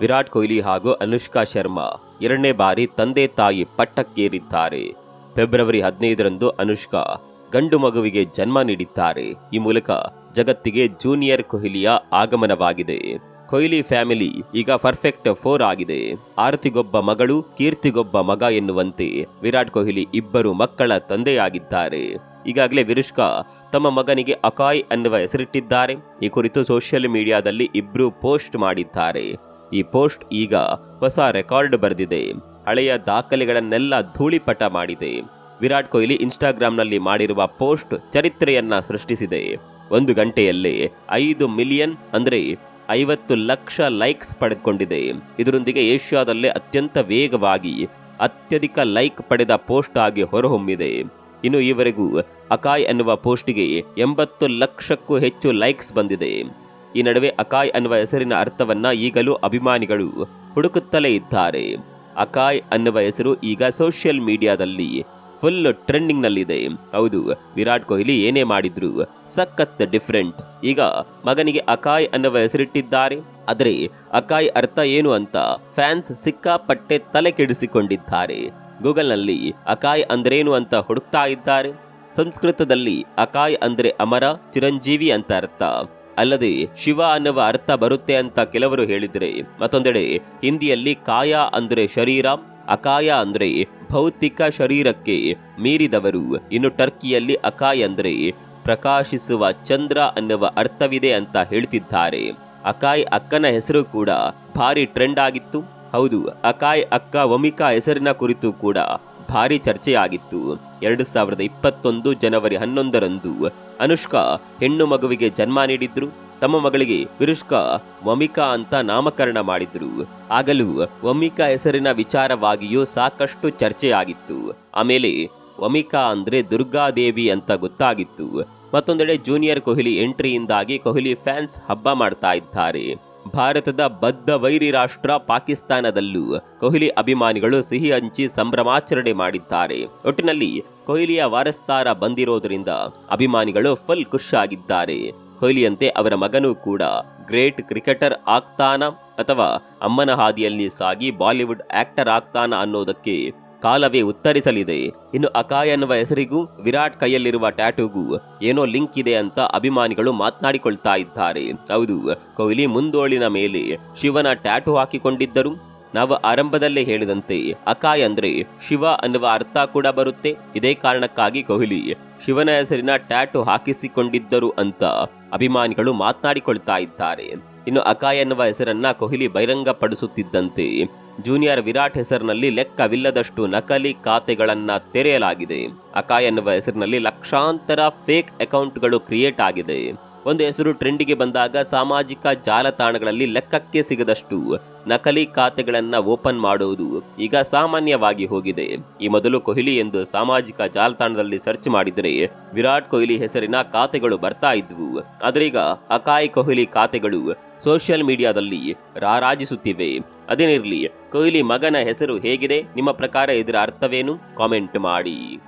ವಿರಾಟ್ ಕೊಹ್ಲಿ ಹಾಗೂ ಅನುಷ್ಕಾ ಶರ್ಮಾ ಎರಡನೇ ಬಾರಿ ತಂದೆ ತಾಯಿ ಪಟ್ಟಕ್ಕೇರಿದ್ದಾರೆ. ಫೆಬ್ರವರಿ ಹದಿನೈದರಂದು ಅನುಷ್ಕಾ ಗಂಡು ಮಗುವಿಗೆ ಜನ್ಮ ನೀಡಿದ್ದಾರೆ. ಈ ಮೂಲಕ ಜಗತ್ತಿಗೆ ಜೂನಿಯರ್ ಕೊಹ್ಲಿಯ ಆಗಮನವಾಗಿದೆ. ಕೊಹ್ಲಿ ಫ್ಯಾಮಿಲಿ ಈಗ ಪರ್ಫೆಕ್ಟ್ ಫೋರ್ ಆಗಿದೆ. ಆರತಿಗೊಬ್ಬ ಮಗಳು, ಕೀರ್ತಿಗೊಬ್ಬ ಮಗ ಎನ್ನುವಂತೆ ವಿರಾಟ್ ಕೊಹ್ಲಿ ಇಬ್ಬರು ಮಕ್ಕಳ ತಂದೆಯಾಗಿದ್ದಾರೆ. ಈಗಾಗಲೇ ವಿರುಷ್ಕಾ ತಮ್ಮ ಮಗನಿಗೆ ಅಕಾಯ್ ಅನ್ನುವ ಹೆಸರಿಟ್ಟಿದ್ದಾರೆ. ಈ ಕುರಿತು ಸೋಷಿಯಲ್ ಮೀಡಿಯಾದಲ್ಲಿ ಇಬ್ಬರು ಪೋಸ್ಟ್ ಮಾಡಿದ್ದಾರೆ. ಈ ಪೋಸ್ಟ್ ಈಗ ಹೊಸ ರೆಕಾರ್ಡ್ ಬರೆದಿದೆ. ಹಳೆಯ ದಾಖಲೆಗಳನ್ನೆಲ್ಲ ಧೂಳಿಪಟ ಮಾಡಿದೆ. ವಿರಾಟ್ ಕೊಹ್ಲಿ ಇನ್ಸ್ಟಾಗ್ರಾಂನಲ್ಲಿ ಮಾಡಿರುವ ಪೋಸ್ಟ್ ಚರಿತ್ರೆಯನ್ನ ಸೃಷ್ಟಿಸಿದೆ. ಒಂದು ಗಂಟೆಯಲ್ಲಿ ಐದು ಮಿಲಿಯನ್ ಅಂದರೆ ಐವತ್ತು ಲಕ್ಷ ಲೈಕ್ಸ್ ಪಡೆದುಕೊಂಡಿದೆ. ಇದರೊಂದಿಗೆ ಏಷ್ಯಾದಲ್ಲೇ ಅತ್ಯಂತ ವೇಗವಾಗಿ ಅತ್ಯಧಿಕ ಲೈಕ್ ಪಡೆದ ಪೋಸ್ಟ್ ಆಗಿ ಹೊರಹೊಮ್ಮಿದೆ. ಇನ್ನು ಈವರೆಗೂ ಅಕಾಯ್ ಎನ್ನುವ ಪೋಸ್ಟ್ಗೆ ಎಂಬತ್ತು ಲಕ್ಷಕ್ಕೂ ಹೆಚ್ಚು ಲೈಕ್ಸ್ ಬಂದಿದೆ. ಈ ನಡುವೆ ಅಕಾಯ್ ಅನ್ನುವ ಹೆಸರಿನ ಅರ್ಥವನ್ನ ಈಗಲೂ ಅಭಿಮಾನಿಗಳು ಹುಡುಕುತ್ತಲೇ ಇದ್ದಾರೆ. ಅಕಾಯ್ ಅನ್ನುವ ಹೆಸರು ಈಗ ಸೋಷಿಯಲ್ ಮೀಡಿಯಾದಲ್ಲಿ ಫುಲ್ ಟ್ರೆಂಡಿಂಗ್ ನಲ್ಲಿದೆ ಹೌದು, ವಿರಾಟ್ ಕೊಹ್ಲಿ ಏನೇ ಮಾಡಿದ್ರು ಸಖತ್ ಡಿಫ್ರೆಂಟ್. ಈಗ ಮಗನಿಗೆ ಅಕಾಯ್ ಅನ್ನುವ ಹೆಸರಿಟ್ಟಿದ್ದಾರೆ. ಆದರೆ ಅಕಾಯ್ ಅರ್ಥ ಏನು ಅಂತ ಫ್ಯಾನ್ಸ್ ಸಿಕ್ಕಾಪಟ್ಟೆ ತಲೆ ಕೆಡಿಸಿಕೊಂಡಿದ್ದಾರೆ. ಗೂಗಲ್ನಲ್ಲಿ ಅಕಾಯ್ ಅಂದ್ರೇನು ಅಂತ ಹುಡುಕ್ತಾ ಇದ್ದಾರೆ. ಸಂಸ್ಕೃತದಲ್ಲಿ ಅಕಾಯ್ ಅಂದ್ರೆ ಅಮರ, ಚಿರಂಜೀವಿ ಅಂತ ಅರ್ಥ. ಅಲ್ಲದೆ ಶಿವ ಅನ್ನುವ ಅರ್ಥ ಬರುತ್ತೆ ಅಂತ ಕೆಲವರು ಹೇಳಿದರೆ ಮತ್ತೊಂದೆಡೆ ಹಿಂದಿಯಲ್ಲಿ ಕಾಯ ಅಂದ್ರೆ ಶರೀರ, ಅಕಾಯ ಅಂದ್ರೆ ಭೌತಿಕ ಶರೀರಕ್ಕೆ ಮೀರಿದವರು. ಇನ್ನು ಟರ್ಕಿಯಲ್ಲಿ ಅಕಾಯ್ ಅಂದ್ರೆ ಪ್ರಕಾಶಿಸುವ ಚಂದ್ರ ಅನ್ನುವ ಅರ್ಥವಿದೆ ಅಂತ ಹೇಳ್ತಿದ್ದಾರೆ. ಅಕಾಯ್ ಅಕ್ಕನ ಹೆಸರು ಕೂಡ ಭಾರಿ ಟ್ರೆಂಡ್ ಆಗಿತ್ತು. ಹೌದು, ಅಕಾಯ್ ಅಕ್ಕ ವಮಿಕಾ ಹೆಸರಿನ ಕುರಿತು ಕೂಡ ಭಾರಿ ಚರ್ಚೆಯಾಗಿತ್ತು. ಎರಡು ಸಾವಿರದ ಇಪ್ಪತ್ತೊಂದು ಜನವರಿ ಹನ್ನೊಂದರಂದು ಅನುಷ್ಕಾ ಹೆಣ್ಣು ಮಗುವಿಗೆ ಜನ್ಮ ನೀಡಿದ್ರು. ತಮ್ಮ ಮಗಳಿಗೆ ವಿರುಷ್ಕಾ ವಮಿಕಾ ಅಂತ ನಾಮಕರಣ ಮಾಡಿದ್ರು. ಆಗಲೂ ವಮಿಕಾ ಹೆಸರಿನ ವಿಚಾರವಾಗಿಯೂ ಸಾಕಷ್ಟು ಚರ್ಚೆಯಾಗಿತ್ತು. ಆಮೇಲೆ ವಮಿಕಾ ಅಂದ್ರೆ ದುರ್ಗಾದೇವಿ ಅಂತ ಗೊತ್ತಾಗಿತ್ತು. ಮತ್ತೊಂದೆಡೆ ಜೂನಿಯರ್ ಕೊಹ್ಲಿ ಎಂಟ್ರಿಯಿಂದಾಗಿ ಕೊಹ್ಲಿ ಫ್ಯಾನ್ಸ್ ಹಬ್ಬ ಮಾಡ್ತಾ ಇದ್ದಾರೆ. ಭಾರತದ ಬದ್ಧ ವೈರಿ ರಾಷ್ಟ್ರ ಪಾಕಿಸ್ತಾನದಲ್ಲೂ ಕೊಹ್ಲಿ ಅಭಿಮಾನಿಗಳು ಸಿಹಿ ಹಂಚಿ ಸಂಭ್ರಮಾಚರಣೆ ಮಾಡಿದ್ದಾರೆ. ಒಟ್ಟಿನಲ್ಲಿ ಕೊಹ್ಲಿಯ ವಾರಸ್ತಾರ ಬಂದಿರೋದರಿಂದ ಅಭಿಮಾನಿಗಳು ಫುಲ್ ಖುಷಿಯಾಗಿದ್ದಾರೆ. ಕೊಹ್ಲಿಯಂತೆ ಅವರ ಮಗನೂ ಕೂಡ ಗ್ರೇಟ್ ಕ್ರಿಕೆಟರ್ ಆಗ್ತಾನ ಅಥವಾ ಅಮ್ಮನ ಹಾದಿಯಲ್ಲಿ ಸಾಗಿ ಬಾಲಿವುಡ್ ಆಕ್ಟರ್ ಆಗ್ತಾನ ಅನ್ನೋದಕ್ಕೆ ಕಾಲವೇ ಉತ್ತರಿಸಲಿದೆ. ಇನ್ನು ಅಕಾಯ್ ಎನ್ನುವ ಹೆಸರಿಗೂ ವಿರಾಟ್ ಕೈಯಲ್ಲಿರುವ ಟ್ಯಾಟೂಗೂ ಏನೋ ಲಿಂಕ್ ಇದೆ ಅಂತ ಅಭಿಮಾನಿಗಳು ಮಾತನಾಡಿಕೊಳ್ತಾ ಇದ್ದಾರೆ. ಹೌದು, ಕೊಹ್ಲಿ ಮುಂದೋಳಿನ ಮೇಲೆ ಶಿವನ ಟ್ಯಾಟೂ ಹಾಕಿಕೊಂಡಿದ್ದರು. ನಾವು ಆರಂಭದಲ್ಲೇ ಹೇಳಿದಂತೆ ಅಕಾಯ್ ಅಂದ್ರೆ ಶಿವ ಅನ್ನುವ ಅರ್ಥ ಕೂಡ ಬರುತ್ತೆ. ಇದೇ ಕಾರಣಕ್ಕಾಗಿ ಕೊಹ್ಲಿ ಶಿವನ ಹೆಸರಿನ ಟ್ಯಾಟೂ ಹಾಕಿಸಿಕೊಂಡಿದ್ದರು ಅಂತ ಅಭಿಮಾನಿಗಳು ಮಾತನಾಡಿಕೊಳ್ತಾ ಇದ್ದಾರೆ. ಇನ್ನು ಅಕಾಯ್ ಎನ್ನುವ ಹೆಸರನ್ನ ಕೊಹ್ಲಿ ಬಹಿರಂಗಪಡಿಸುತ್ತಿದ್ದಂತೆ ಜೂನಿಯರ್ ವಿರಾಟ್ ಹೆಸರಿನಲ್ಲಿ ಲೆಕ್ಕವಿಲ್ಲದಷ್ಟು ನಕಲಿ ಖಾತೆಗಳನ್ನು ತೆರೆಯಲಾಗಿದೆ. ಅಕಾಯ್ ಎನ್ನುವ ಹೆಸರಿನಲ್ಲಿ ಲಕ್ಷಾಂತರ ಫೇಕ್ ಅಕೌಂಟ್ಗಳು ಕ್ರಿಯೇಟ್ ಆಗಿದೆ. ಒಂದು ಹೆಸರು ಟ್ರೆಂಡಿಗೆ ಬಂದಾಗ ಸಾಮಾಜಿಕ ಜಾಲತಾಣಗಳಲ್ಲಿ ಲೆಕ್ಕಕ್ಕೆ ಸಿಗದಷ್ಟು ನಕಲಿ ಖಾತೆಗಳನ್ನು ಓಪನ್ ಮಾಡುವುದು ಈಗ ಸಾಮಾನ್ಯವಾಗಿ ಹೋಗಿದೆ. ಈ ಮೊದಲು ಕೊಹ್ಲಿ ಎಂದು ಸಾಮಾಜಿಕ ಜಾಲತಾಣದಲ್ಲಿ ಸರ್ಚ್ ಮಾಡಿದರೆ ವಿರಾಟ್ ಕೊಹ್ಲಿ ಹೆಸರಿನ ಖಾತೆಗಳು ಬರ್ತಾ ಇದ್ವು. ಆದರೀಗ ಅಕಾಯ್ ಕೊಹ್ಲಿ ಖಾತೆಗಳು ಸೋಷಿಯಲ್ ಮೀಡಿಯಾದಲ್ಲಿ ರಾರಾಜಿಸುತ್ತಿವೆ. ಅದೇನಿರಲಿ ಕೊಹ್ಲಿ ಮಗನ ಹೆಸರು ಹೇಗಿದೆ? ನಿಮ್ಮ ಪ್ರಕಾರ ಇದರ ಅರ್ಥವೇನು? ಕಾಮೆಂಟ್ ಮಾಡಿ.